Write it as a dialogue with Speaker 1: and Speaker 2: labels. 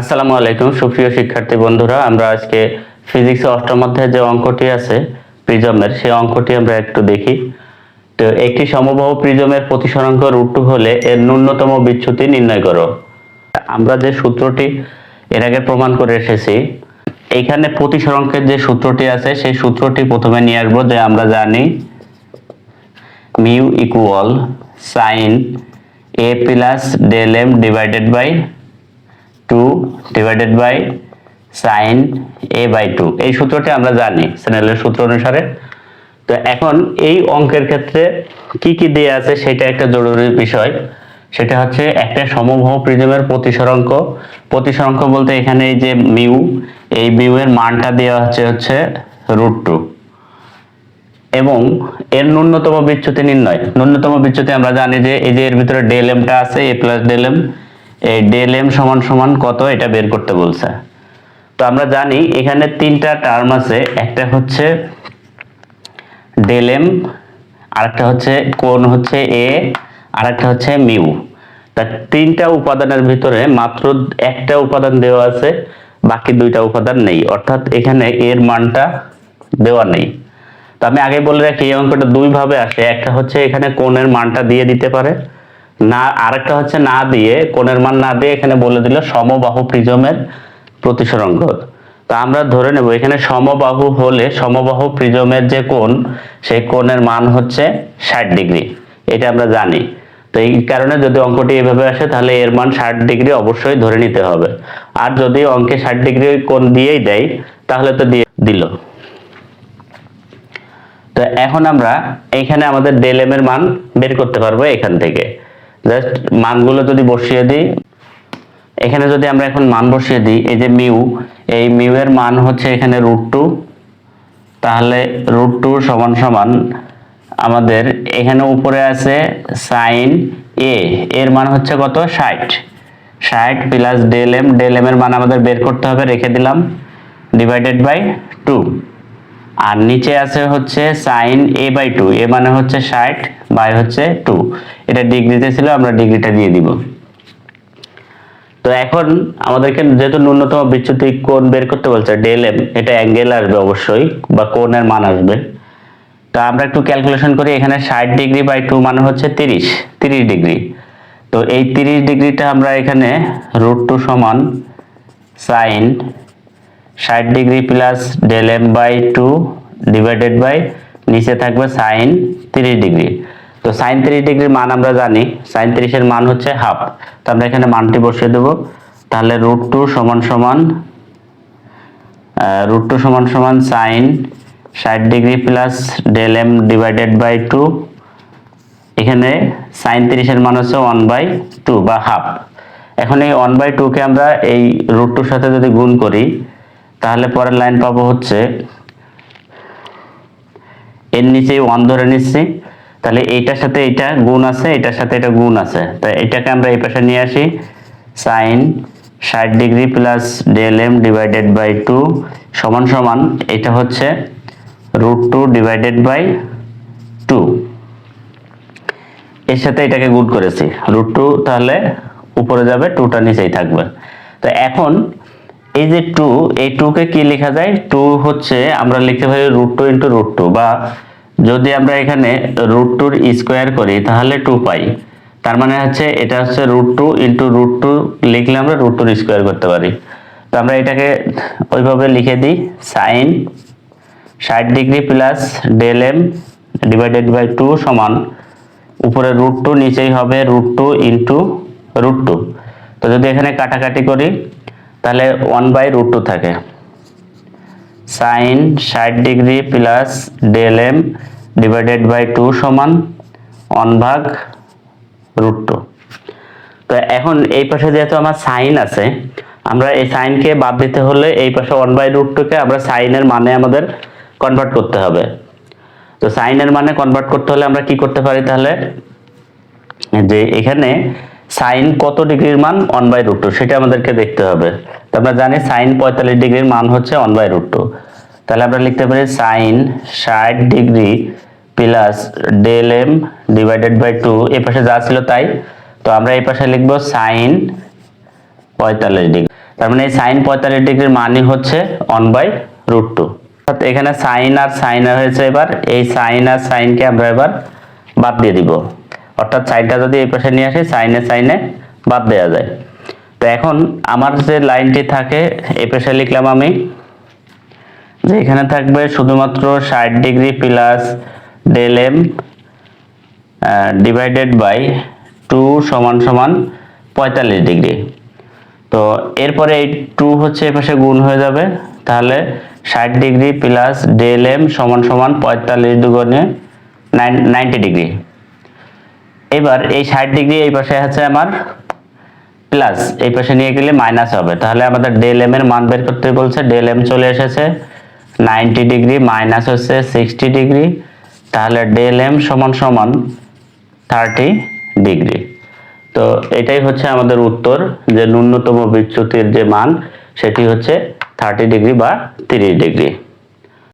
Speaker 1: আসসালামু আলাইকুম, সুপ্রিয় শিক্ষার্থী বন্ধুরা, আমরা আজকে ফিজিক্স অষ্টম অধ্যায়ে যে অঙ্কটি আছে প্রিজমের সেই অঙ্কটি আমরা একটু দেখি। তো একটি সমবাহু প্রিজমের প্রতিসরাঙ্ক রুট হলে এর ন্যূনতম বিচ্যুতি নির্ণয় করো। আমরা যে সূত্রটি এর আগে প্রমাণ করে এসেছি, এইখানে প্রতিসরাঙ্কের যে সূত্রটি আছে, সেই সূত্রটি প্রথমে নিয়ে আসব যে আমরা জানি mu equal sine A plus del m divided by two divided by sine A by two এই সূত্রটি আমরা জানি স্যানেলের সূত্র অনুসারে। তো এখন এই অঙ্কের ক্ষেত্রে কি কি দিয়ে আছে সেটা একটা জরুরি বিষয়। সেটা হচ্ছে একটা সমবাহু প্রিজমের প্রতিসরাঙ্ক প্রতিসরাঙ্ক বলতে এখানে এই যে মিউ, এই মিউ এর মানটা দেওয়া হচ্ছে হচ্ছে রুট টু এবং এর ন্যূনতম বিচ্যুতি নির্ণয়। ন্যূনতম বিচ্যুতি আমরা জানি যে এই যে এর ভিতরে ডেল এমটা আছে এ প্লাস ডেল এম এই ডেল এম সমান সমান কত এটা বের করতে বলছে। তো আমরা জানি এখানে তিনটা টার্ম আছে, একটা হচ্ছে ডেল এম আরেকটা হচ্ছে কোন হচ্ছে এ আরেকটা হচ্ছে মিউ তা তিনটা উপাদানের ভিতরে মাত্র একটা উপাদান দেওয়া আছে, বাকি দুইটা উপাদান নেই। অর্থাৎ এখানে এর মানটা দেওয়া নেই। তো আমি আগে বলে রাখি, এই অঙ্কটা দুই ভাবে আসে। একটা হচ্ছে এখানে কোণের মানটা দিয়ে দিতে পারে না, আরেকটা হচ্ছে না দিয়ে, কোণের মান না দিয়ে এখানে বলে দিল সমবাহু প্রিজমের প্রতিসরাঙ্ক তা আমরা ধরে নেব, এখানে সমবাহু হলে সমবাহু প্রিজমের যে কোণ, সেই কোণের মান হচ্ছে ষাট ডিগ্রি। এটা আমরা জানি। তো এই কারণে যদি অঙ্কটি এভাবে আসে, তাহলে এর মান ষাট ডিগ্রি অবশ্যই ধরে নিতে হবে। আর যদি অঙ্কে ষাট ডিগ্রি কোণ দিয়েই দেয়, তাহলে তো দিয়ে দিল। তো এখন আমরা এখানে আমাদের ডেল এম এর মান বের করতে পারব এখান থেকে। জাস্ট মানগুলো যদি বসিয়ে দিই, এখানে যদি আমরা এখন মান বসিয়ে দিই, এই যে মিউ, এই মিউ এর মান হচ্ছে এখানে রুট টু তাহলে রুট টু সমান সমান আমাদের এখানে উপরে আছে সাইন এ এর মান হচ্ছে কত? ষাট। ষাট plus del m del m এর মান আমাদের বের করতে হবে, রেখে দিলাম ডিভাইডেড বাই টু আর নিচে আছে হচ্ছে sine A by two A মানে হচ্ছে ষাট বাই হচ্ছে টু এটা ডিগ্রিতে ছিল, আমরা ডিগ্রিটা দিয়ে দিব। তো এখন আমাদেরকে যেহেতু ন্যূনতম বিচ্যুতি কোণ বের করতে বলছে ডেল এম এটা অ্যাঙ্গেল আসবে অবশ্যই, বা কোণের মান আসবে। তো আমরা একটু ক্যালকুলেশন করি, এখানে ষাট ডিগ্রি বাই টু মানে হচ্ছে তিরিশ তিরিশ ডিগ্রি তো এই তিরিশ ডিগ্রিটা আমরা এখানে রুট টু সমান সাইন ষাট degree plus del m by two divided by নিচে থাকবে সাইন তিরিশ ডিগ্রি। তো সাইন তিরিশ ডিগ্রির মান আমরা জানি সাইন তিরিশের মান হচ্ছে হাফ তো আমরা এখানে মানটি বসিয়ে দেবো। তাহলে রুট টু সমান সমান রুট টু সমান সমান সাইন ষাট degree plus del m divided by two এখানে সাইন তিরিশের মান হচ্ছে ওয়ান বাই টু বা হাফ এখন এই ওয়ান বাই টুকে আমরা এই রুট টুর সাথে যদি গুণ করি তাহলে পরের লাইন পাবো হচ্ছে, এর নিচে ওয়ান ধরে নিচ্ছি, তাহলে এইটার সাথে এটা গুণ আছে, এটার সাথে এটা গুণ আছে। তো এটাকে আমরা এই পাশে নিয়ে আসি সাইন ষাট degree plus del m divided by two সমান সমান, এটা হচ্ছে root two divided by two এর সাথে এটাকে গুড করেছি রুট টু তাহলে উপরে যাবে টুটা নিচেই থাকবে। তো এখন এই যে টু এই টুকে কি লেখা যায়? টু হচ্ছে আমরা লিখতে পারি root two into root two বা যদি আমরা এখানে রুট টুর স্কোয়ার করি, তাহলে টু পাই। তার মানে হচ্ছে এটা হচ্ছে root two into root two লিখলে আমরা রুট টুর স্কোয়ার করতে পারি। তো আমরা এটাকে ওইভাবে লিখে দিই সাইন ষাট degree plus del m divided by two সমান উপরে রুট টু নিচেই হবে root two into root two তো যদি এখানে কাটাকাটি করি তাহলে ওয়ান বাই রুট টু থাকে। সাইন ষাট degree plus del m divided by two সমান ওয়ান ভাগ রুট টু তো এখন এই পাশে যেহেতু আমার সাইন আছে, আমরা এই সাইনকে বাদ দিতে হলে এই পাশে ওয়ান বাই রুট টুকে আমরা সাইনের মানে আমাদের কনভার্ট করতে হবে। তো সাইনের মানে কনভার্ট করতে হলে আমরা কি করতে পারি তাহলে? যে এখানে সাইন কত ডিগ্রির মান ওয়ান বাই রুট টু সেটা আমাদেরকে দেখতে হবে। তো আমরা জানি সাইন পঁয়তাল্লিশ ডিগ্রির মান হচ্ছে ওয়ান বাই রুট টু তাহলে আমরা লিখতে পারি সাইন ষাট degree plus del m divided by two এ পাশে যা ছিল তাই। তো আমরা এই পাশে লিখব সাইন পঁয়তাল্লিশ ডিগ্রি। তার মানে এই সাইন পঁয়তাল্লিশ ডিগ্রির মানই হচ্ছে ওয়ান বাই রুট টু অর্থাৎ এখানে সাইন আর সাইন হয়েছে এবার। এই সাইন আর সাইনকে আমরা এবার বাদ দিয়ে দিব। অর্থাৎ সাইনটা যদি এই পাশে নিয়ে আসি সাইনে সাইনে বাদ দেওয়া যায়। তো এখন আমার যে লাইনটি থাকে, এই পাশে লিখলাম আমি যে এখানে থাকবে শুধুমাত্র ষাট degree plus del m divided by two সমান সমান পঁয়তাল্লিশ ডিগ্রি। তো এরপরে এই টু হচ্ছে এ পাশে গুণ হয়ে যাবে। তাহলে ষাট ডিগ্রি প্লাস ডেল এম সমান সমান পঁয়তাল্লিশ দুগুণে নাইন নাইনটি ডিগ্রি। এবার এই ষাট ডিগ্রি এই পাশে আছে আমার প্লাস, এই পাশে নিয়ে গেলে মাইনাস হবে। তাহলে আমাদের ডেল এম এর মান বের করতে বলছে ডেল এম চলে এসেছে, নাইনটি ডিগ্রি মাইনাস হচ্ছে সিক্সটি ডিগ্রি, তাহলে ডেল এম সমান সমান থার্টি ডিগ্রি। তো এটাই হচ্ছে আমাদের উত্তর যে ন্যূনতম বিচ্যুতির যে মান, সেটি হচ্ছে থার্টি ডিগ্রি বা তিরিশ ডিগ্রি।